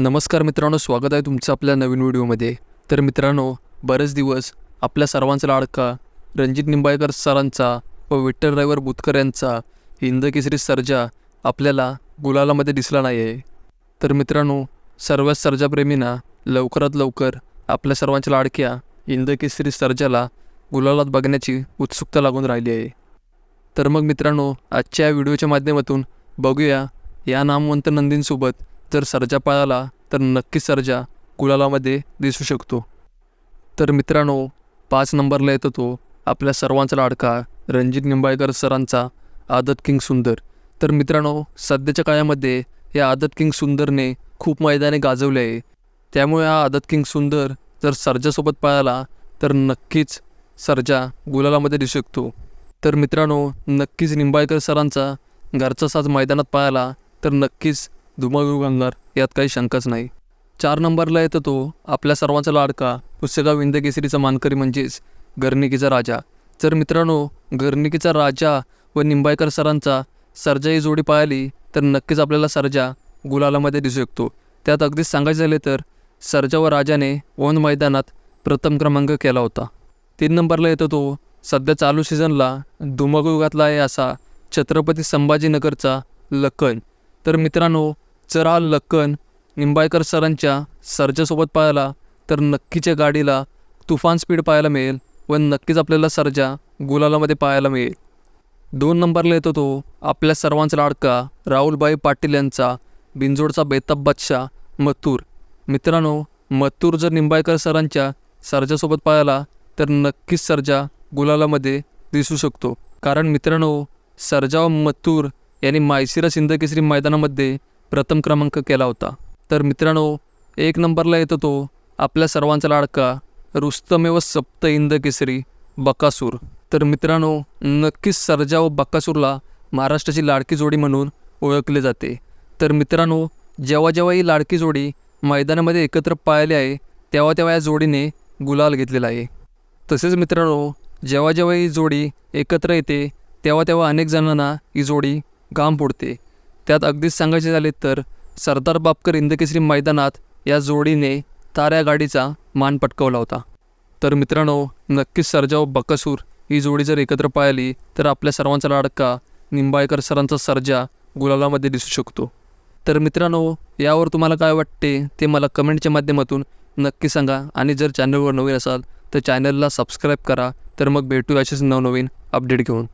नमस्कार मित्रांनो स्वागत आहे तुमचं आपल्या नवीन व्हिडिओमध्ये. तर मित्रांनो बरेच दिवस आपल्या सर्वांचा लाडका रणजित निंबाळकर सरांचा व विठ्ठल ड्रायव्हर बुतकर यांचा हिंद केसरी सर्जा आपल्याला गुलालामध्ये दिसला नाही आहे तर मित्रांनो सर्व सर्जाप्रेमींना लवकरात लवकर आपल्या सर्वांच्या लाडक्या हिंद केसरी सर्जाला गुलालात बघण्याची उत्सुकता लागून राहिली आहे. तर मग मित्रांनो आजच्या या व्हिडिओच्या माध्यमातून बघूया या नामवंत नंदींसोबत जर सर्जा पळाला तर नक्कीच सर्जा गुलालामध्ये दिसू शकतो. तर मित्रांनो पाच नंबरला येतो तो आपल्या सर्वांचा लाडका रणजित निंबाळकर सरांचा आदत किंग सुंदर. तर मित्रांनो सध्याच्या काळामध्ये या आदत किंग सुंदरने खूप मैदाने गाजवले आहे. त्यामुळे हा आदत किंग सुंदर जर सर्जासोबत पळाला तर नक्कीच सर्जा गुलालामध्ये दिसू शकतो. तर मित्रांनो नक्कीच निंबाळकर सरांचा घरचा साज मैदानात पळाला तर नक्कीच धुमाकूळ घालणार यात काही शंकाच नाही. चार नंबरला येतो तो आपल्या सर्वांचा लाडका पुस्तका विंद केसरीचा मानकरी म्हणजेच गर्निकीचा राजा. जर मित्रांनो गर्निकीचा राजा व निंबाळकर सरांचा सर्जा ही जोडी पाहिली तर नक्कीच आपल्याला सर्जा गुलालामध्ये दिसू शकतो. त्यात अगदीच सांगायचं झाले तर सर्जा व राजाने ओन मैदानात प्रथम क्रमांक केला होता. तीन नंबरला येतो तो सध्या चालू सीझनला धुमाकूळ आहे असा छत्रपती संभाजीनगरचा लखन. तर मित्रांनो चरा लक्कन निंबाळकर सरांच्या सर्जासोबत पाहायला तर नक्कीच्या गाडीला तुफान स्पीड पाहायला मिळेल व नक्कीच आपल्याला सर्जा गुलालामध्ये पाहायला मिळेल. दोन नंबरला येतो तो आपल्या सर्वांचा लाडका राहुलबाई पाटील यांचा बिंजोडचा बेताब बादशाह मथूर. मित्रांनो मथूर जर निंबाळकर सरांच्या सर्जासोबत पाहायला तर नक्कीच सर्जा गुलालामध्ये दिसू शकतो. कारण मित्रांनो सर्जा व मथूर यांनी मायसिरा सिंधकेसरी मैदानामध्ये प्रथम क्रमांक केला होता. तर मित्रांनो एक नंबरला येतो तो आपल्या सर्वांचा लाडका रुस्तमेव सप्त इंद केसरी बकासूर. तर मित्रांनो नक्कीच सर्जा व बकासूरला महाराष्ट्राची लाडकी जोडी म्हणून ओळखले जाते. तर मित्रांनो जेव्हा जेव्हा ही लाडकी जोडी मैदानामध्ये एकत्र पाळली आहे तेव्हा तेव्हा या जोडीने गुलाल घेतलेला आहे. तसेच मित्रांनो जेव्हा जेव्हा ही जोडी एकत्र येते तेव्हा तेव्हा अनेक जणांना ही जोडी घाम फोडते. त्यात अगदीच सांगायचे झाले तर सरदार बापकर इंदकेसरी मैदानात या जोडीने ताऱ्या गाडीचा मान पटकवला होता. तर मित्रांनो नक्कीच सर्जाव व ही जोडी जर एकत्र पाहिली तर आपल्या सर्वांचा लाडका निंबाळकर सरांचा सर्जा गुलालामध्ये दिसू शकतो. तर मित्रांनो यावर तुम्हाला काय वाटते ते मला कमेंटच्या माध्यमातून नक्की सांगा आणि जर चॅनलवर नवीन असाल तर चॅनलला सबस्क्राईब करा. तर मग भेटू असेच नवनवीन अपडेट घेऊन.